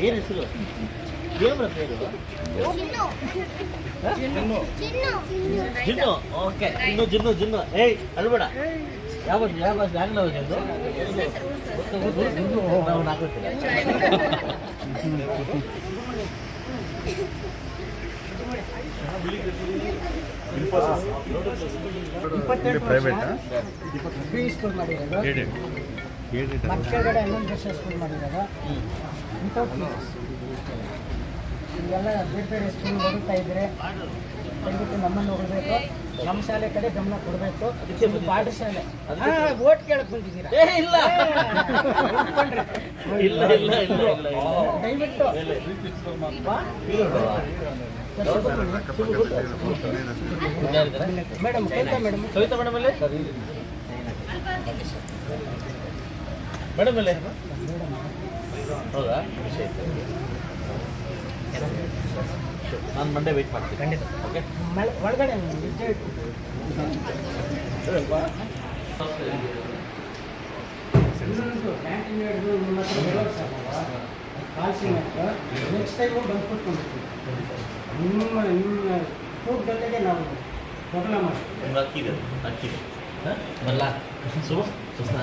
ಏನು ಹೆಸರು ದೇವ್ರ పేరు ಜಿನ್ನು ಓಕೆ ಜಿನ್ನು ಜಿನ್ನು ಜಿನ್ನು ಏಯ್ ಅಲ್ಬೇಡ ಯಾವ ಯಾವ ಇದು ನಾವು ಪ್ರೈವೇಟ್ ಫ್ರೀ ಸ್ಕೂಲ್ ಮಾಡಿರೋದು ಮಕ್ಕಳಗಡೆ ಇನ್ನೊಂದು ವರ್ಷ ಸ್ಕೂಲ್ ಮಾಡಿರೋದು ವಿತೌಟ್ ಫೀಸ್ ಇವೆಲ್ಲ ಬೇರೆ ಬೇರೆ ಸ್ಕೂಲ್ ಓದುತ್ತಾ ಇದ್ರೆ ದಯವಿಟ್ಟು ನಮ್ಮನ್ನು ನೋಡಬೇಕು. ನಮ್ಮ ಶಾಲೆ ಕಡೆ ಗಮನ ಕೊಡಬೇಕು. ಪಾಠಶಾಲೆ. ಓಟ್ ಕೇಳಕ್ ಬಂದಿದ್ದೀರಾ. ಇಲ್ಲ. ಇಲ್ಲ ಇಲ್ಲ ಇಲ್ಲ ದಯವಿಟ್ಟು. Madam Kavitha madam. Kavitha madam ಅಲ್ಲೇ? ಮೇಡಮ್ ಅಲ್ಲೇ? ಹೌದಾ? ನಾನು ಮಂಡೇ ವೆಯ್ಟ್ ಮಾಡ್ತೀನಿ. ಖಂಡಿತ. ಓಕೆ ಒಳಗಡೆ ಸುಮ್ಮ ಸುಸ್ತಾ ನೆಕ್ಸ್ಟ್ ಟೈಮು ಬಂದು ಕೂತ್ಕೊಂಡಿರ್ತೀವಿ ನಿಮ್ಮ ನಿಮ್ಮ ಫುಡ್ ಜೊತೆಗೆ ನಾವು ಮಾಡ್ತೀವಿ. ನಿಮ್ಗೆ ಅಕ್ಕಿ ಇದೆ. ಅಕ್ಕಿ ಇದೆ. ಹಾಂ? ಬರಲ್ಲ ಸೊ ಸುಸ್ನಾ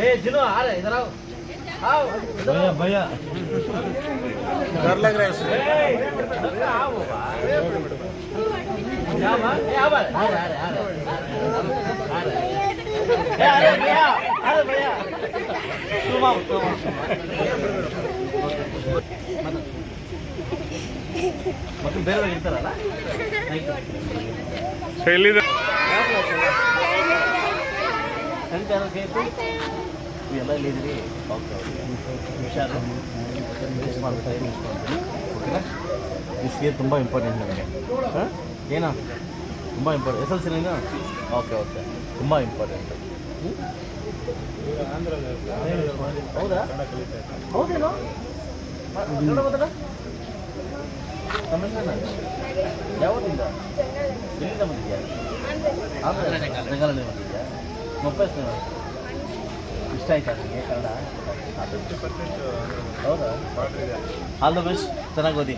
ए जिनो आ रहे इधर आओ आओ भैया भैया डर लग रहा है आओ क्या बात क्या बात आ रहे आ रहे आ रहे आ रहे ए अरे भैया अरे भैया तुम आओ तुम आओ ಮತ್ತೆ ಇರ್ತಾರಲ್ಲ? ಎಲ್ಲಿದೆ? ಸಂಚಾರ ಹುಷಾರು. ಮಿಸ್ ಮಿಸ್ ಓಕೆನಾ? ಇಯರ್ ತುಂಬ ಇಂಪಾರ್ಟೆಂಟ್ ನನಗೆ ಹಾಂ? ಏನೋ? ತುಂಬ ಇಂಪಾರ್ಟೆಂಟ್ ಎಸ್ ಎಲ್ ಸಿನ ಓಕೆ ಓಕೆ. ತುಂಬ ಇಂಪಾರ್ಟೆಂಟ್ ಹೌದಾ? ಹೌದೇನೋ? ತಮಿಳ್ನಾಡ ಯಾವತ್ತಿಂದ ಎಲ್ಲಿಂದ ಬಂದಿದ್ಯಾ ಆಂಧ್ರ ಬೆಂಗಾಲಲ್ಲಿ ಬಂದಿದ್ಯಾ ಮೊಬೈಲ್ ಇಷ್ಟ ಆಯ್ತಾ ನಿಮಗೆ ಕನ್ನಡ ಹೌದಾ ಆಲ್ ದ ಬೆಸ್ಟ್ ಚೆನ್ನಾಗಿ ಓದಿ